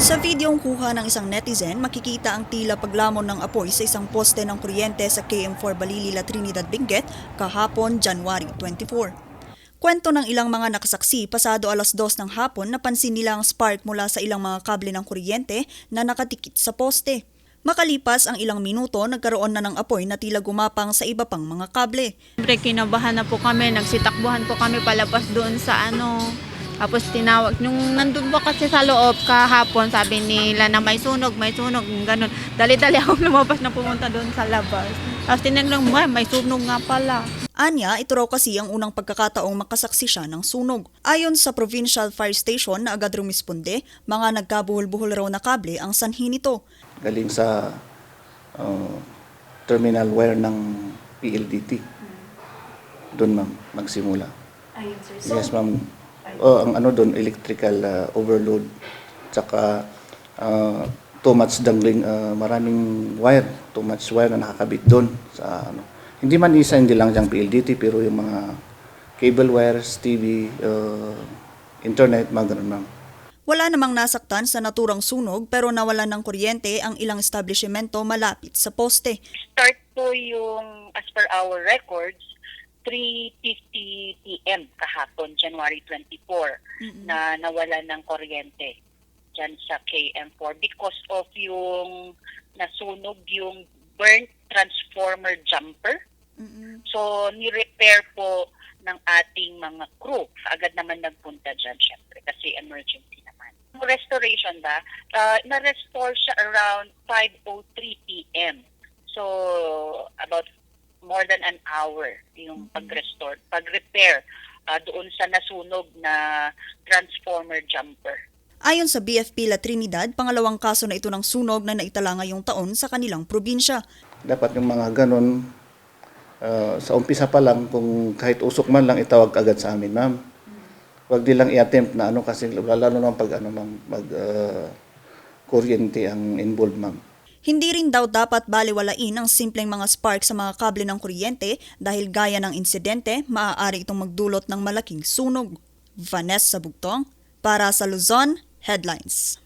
Sa videong kuha ng isang netizen, makikita ang tila paglamon ng apoy sa isang poste ng kuryente sa KM4 Balilila Trinidad Benguet kahapon January 24. Kwento ng ilang mga nakasaksi, pasado alas dos ng hapon, napansin nila ang spark mula sa ilang mga kable ng kuryente na nakatikit sa poste. Makalipas ang ilang minuto, nagkaroon na ng apoy na tila gumapang sa iba pang mga kable. Siyempre, kinabahan na po kami. Nagsitakbuhan po kami palabas doon sa ano. Tapos tinawag, nung nandun po kasi sa loob kahapon, sabi nila na may sunog, may sunog, ganun. Dali-dali ako lumabas na pumunta doon sa labas. Tapos tinignan mo, "Ay, may sunog nga pala. Anya, ito raw kasi ang unang pagkakataong makasaksi siya ng sunog. Ayon sa Provincial Fire Station na agad rumisponde, mga nagkabuhol-buhol raw na kable ang sanhi nito. galing sa uh, terminal wire ng PLDT. Doon ma'am, magsimula. Ayun sir. yes ma'am. Oh, ang ano doon, electrical uh, overload. Tsaka uh, too much dangling, uh, maraming wire. Too much wire na nakakabit doon. Sa, ano. Hindi man isa, hindi lang diyang PLDT, pero yung mga cable wires, TV, uh, internet, mga ganun ma'am. Wala namang nasaktan sa naturang sunog pero nawalan ng kuryente ang ilang establishmento malapit sa poste. start po yung, as per our records, 3.50 p.m. kahapon, January 24, na nawala ng kuryente dyan sa KM4 because of yung nasunog yung burnt transformer jumper. So, ni-repair po ng ating mga crew. Agad naman nagpunta dyan, syempre, kasi emergency naman. Yung Restoration ba, uh, na-restore siya around 5.03 p.m. So, about more than an hour yung pag-restore, pag-repair uh, doon sa nasunog na transformer jumper. Ayon sa BFP La Trinidad, pangalawang kaso na ito ng sunog na naitala ngayong taon sa kanilang probinsya. dapat yung mga ganun, uh, sa umpisa pa lang, kung kahit usok man lang, itawag agad sa amin, ma'am. Huwag di lang i-attempt na ano, kasi lalo naman pag ano, ma'am, mag, uh, kuryente ang involved, ma'am. Hindi rin daw dapat baliwalain ang simpleng mga spark sa mga kable ng kuryente dahil gaya ng insidente, maaari itong magdulot ng malaking sunog. Vanessa Bugtong, para sa Luzon, Headlines.